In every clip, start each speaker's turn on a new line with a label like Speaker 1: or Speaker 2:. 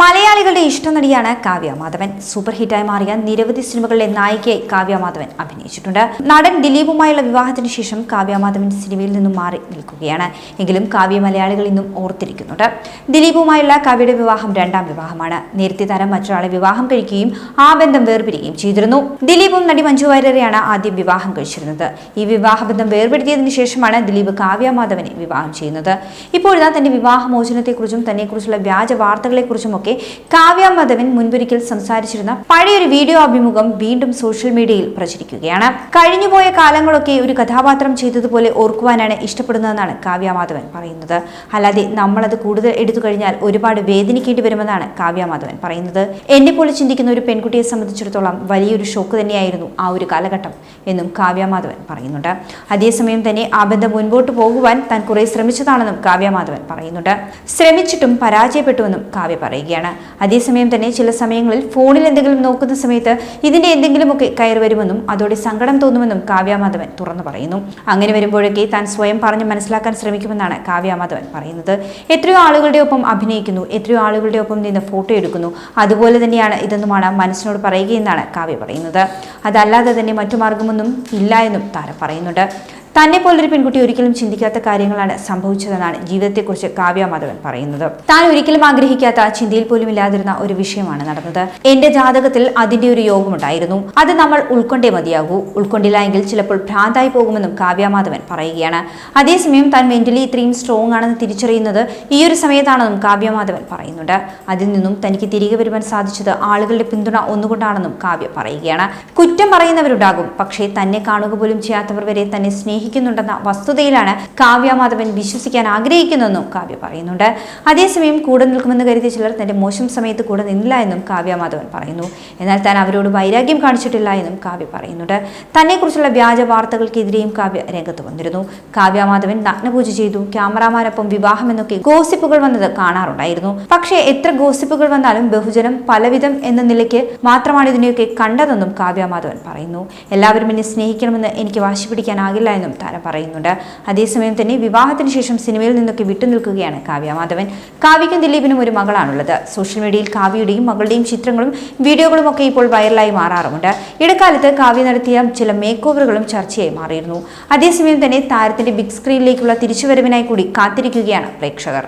Speaker 1: മലയാളികളുടെ ഇഷ്ടനടിയാണ് കാവ്യ മാധവൻ. സൂപ്പർ ഹിറ്റായി മാറിയ നിരവധി സിനിമകളിലെ നായികയായി കാവ്യ മാധവൻ അഭിനയിച്ചിട്ടുണ്ട്. നടൻ ദിലീപുമായുള്ള വിവാഹത്തിന് ശേഷം കാവ്യ മാധവൻ സിനിമയിൽ നിന്നും മാറി നിൽക്കുകയാണ്. എങ്കിലും കാവ്യ മലയാളികൾ ഇന്നും ഓർത്തിരിക്കുന്നുണ്ട്. ദിലീപുമായുള്ള കാവ്യയുടെ വിവാഹം രണ്ടാം വിവാഹമാണ്. നേരത്തെ താരം മറ്റൊരാളെ വിവാഹം കഴിക്കുകയും ആ ബന്ധം വേർപിരിക്കുകയും ചെയ്തിരുന്നു. ദിലീപും നടി മഞ്ജു വാര്യരെയാണ് ആദ്യം വിവാഹം കഴിച്ചിരുന്നത്. ഈ വിവാഹബന്ധം വേർപെടുത്തിയതിനു ശേഷമാണ് ദിലീപ് കാവ്യ മാധവനെ വിവാഹം ചെയ്യുന്നത്. ഇപ്പോഴാണ് തന്റെ വിവാഹമോചനത്തെക്കുറിച്ചും തന്നെക്കുറിച്ചുള്ള വ്യാജ വാർത്തകളെക്കുറിച്ചും ഒക്കെ കാവ്യ മാധവൻ മുൻപൊരിക്കൽ സംസാരിച്ചിരുന്ന പഴയൊരു വീഡിയോ അഭിമുഖം വീണ്ടും സോഷ്യൽ മീഡിയയിൽ പ്രചരിക്കുകയാണ്. കഴിഞ്ഞുപോയ കാലങ്ങളൊക്കെ ഒരു കഥാപാത്രം ചെയ്തതുപോലെ ഓർക്കുവാനാണ് ഇഷ്ടപ്പെടുന്നതെന്നാണ് കാവ്യ മാധവൻ പറയുന്നത്. അല്ലാതെ നമ്മളത് കൂടുതൽ എടുത്തു കഴിഞ്ഞാൽ ഒരുപാട് വേദനിക്കേണ്ടി വരുമെന്നാണ് കാവ്യ മാധവൻ പറയുന്നത്. എന്നെ പോലെ ചിന്തിക്കുന്ന ഒരു പെൺകുട്ടിയെ സംബന്ധിച്ചിടത്തോളം വലിയൊരു ഷോക്ക് തന്നെയായിരുന്നു ആ ഒരു കാലഘട്ടം എന്നും കാവ്യ മാധവൻ പറയുന്നുണ്ട്. അതേസമയം തന്നെ ആ ബന്ധം മുൻപോട്ട് പോകുവാൻ താൻ കുറെ ശ്രമിച്ചതാണെന്നും കാവ്യ മാധവൻ പറയുന്നുണ്ട്. ശ്രമിച്ചിട്ടും പരാജയപ്പെട്ടുവെന്നും കാവ്യ പറയുകയാണ് അതേസമയം തന്നെ ചില സമയങ്ങളിൽ ഫോണിൽ എന്തെങ്കിലും നോക്കുന്ന സമയത്ത് ഇതിന്റെ എന്തെങ്കിലുമൊക്കെ കയറി വരുമെന്നും അതോടെ സങ്കടം തോന്നുമെന്നും കാവ്യാമാധവൻ തുറന്നു പറയുന്നു. അങ്ങനെ വരുമ്പോഴൊക്കെ താൻ സ്വയം പറഞ്ഞ് മനസ്സിലാക്കാൻ ശ്രമിക്കുമെന്നാണ് കാവ്യാമാധവൻ പറയുന്നത്. എത്രയോ ആളുകളുടെ ഒപ്പം അഭിനയിക്കുന്നു എത്രയോ ആളുകളുടെ ഒപ്പം നിന്ന് ഫോട്ടോ എടുക്കുന്നു. അതുപോലെ തന്നെയാണ് ഇതെന്നുമാണ് മനസ്സിനോട് പറയുകയെന്നാണ് കാവ്യ പറയുന്നത്. അതല്ലാതെ തന്നെ മറ്റു മാർഗമൊന്നും ഇല്ല എന്നും താരം പറയുന്നുണ്ട്. തന്നെ പോലൊരു പെൺകുട്ടി ഒരിക്കലും ചിന്തിക്കാത്ത കാര്യങ്ങളാണ് സംഭവിച്ചതെന്നാണ് ജീവിതത്തെക്കുറിച്ച് കാവ്യ മാധവൻ പറയുന്നത്. താൻ ഒരിക്കലും ആഗ്രഹിക്കാത്ത ചിന്തയിൽ പോലും ഇല്ലാതിരുന്ന ഒരു വിഷയമാണ് നടന്നത്. എന്റെ ജാതകത്തിൽ അതിന്റെ ഒരു യോഗമുണ്ടായിരുന്നു. അത് നമ്മൾ ഉൾക്കൊണ്ടേ മതിയാകൂ. ഉൾക്കൊണ്ടില്ല എങ്കിൽ ചിലപ്പോൾ ഭ്രാന്തായി പോകുമെന്നും കാവ്യ മാധവൻ പറയുകയാണ്. അതേസമയം താൻ മെന്റലി ഇത്രയും സ്ട്രോങ് ആണെന്ന് തിരിച്ചറിയുന്നത് ഈ ഒരു സമയത്താണെന്നും കാവ്യ മാധവൻ പറയുന്നുണ്ട്. അതിൽ നിന്നും തനിക്ക് തിരികെ വരുവാൻ സാധിച്ചത് ആളുകളുടെ പിന്തുണ ഒന്നുകൊണ്ടാണെന്നും കാവ്യ പറയുകയാണ്. കുറ്റം പറയുന്നവരുണ്ടാകും. പക്ഷേ തന്നെ കാണുക പോലും ചെയ്യാത്തവർ വരെ തന്നെ സ്നേഹിക്കുന്നുണ്ടെന്ന വസ്തുതയിലാണ് കാവ്യ മാധവൻ വിശ്വസിക്കാൻ ആഗ്രഹിക്കുന്നതെന്നും കാവ്യ പറയുന്നുണ്ട്. അതേസമയം കൂടെ നിൽക്കുമെന്ന് കരുതിയ ചിലർ തന്റെ മോശം സമയത്ത് കൂടെ നിന്നില്ല എന്നും കാവ്യ മാധവൻ പറയുന്നു. എന്നാൽ താൻ അവരോട് വൈരാഗ്യം കാണിച്ചിട്ടില്ല എന്നും കാവ്യ പറയുന്നുണ്ട്. തന്നെക്കുറിച്ചുള്ള വ്യാജ വാർത്തകൾക്കെതിരെയും കാവ്യ രംഗത്ത് വന്നിരുന്നു. കാവ്യ മാധവൻ നഗ്നപൂജ ചെയ്തു. ക്യാമറാമാനൊപ്പം വിവാഹം എന്നൊക്കെ ഗോസിപ്പുകൾ വന്നത് കാണാറുണ്ടായിരുന്നു. പക്ഷേ എത്ര ഗോസിപ്പുകൾ വന്നാലും ബഹുജനം പലവിധം എന്ന നിലയ്ക്ക് മാത്രമാണ് ഇതിനെയൊക്കെ കണ്ടതെന്നും കാവ്യ മാധവൻ പറയുന്നു. എല്ലാവരും എന്നെ സ്നേഹിക്കണമെന്ന് എനിക്ക് വാശി പിടിക്കാനാകില്ല എന്നും താരം പറയുന്നുണ്ട്. അതേസമയം തന്നെ വിവാഹത്തിന് ശേഷം സിനിമയിൽ നിന്നൊക്കെ വിട്ടുനിൽക്കുകയാണ് കാവ്യ മാധവൻ. കാവ്യയ്ക്കും ദിലീപിനും ഒരു മകളാണുള്ളത്. സോഷ്യൽ മീഡിയയിൽ കാവ്യയുടെയും മകളുടെയും ചിത്രങ്ങളും വീഡിയോകളും ഒക്കെ ഇപ്പോൾ വൈറലായി മാറാറുമുണ്ട്. ഇടക്കാലത്ത് കാവ്യ നടത്തിയ ചില മേക്ക് ഓവറുകളും ചർച്ചയായി മാറിയിരുന്നു. അതേസമയം തന്നെ താരത്തിന്റെ ബിഗ് സ്ക്രീനിലേക്കുള്ള തിരിച്ചുവരവിനായി കൂടി കാത്തിരിക്കുകയാണ് പ്രേക്ഷകർ.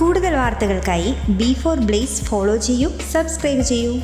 Speaker 1: കൂടുതൽ വാർത്തകൾക്കായി ബി ഫോർ ബ്ലേസ് ഫോളോ ചെയ്യൂ സബ്സ്ക്രൈബ് ചെയ്യൂ.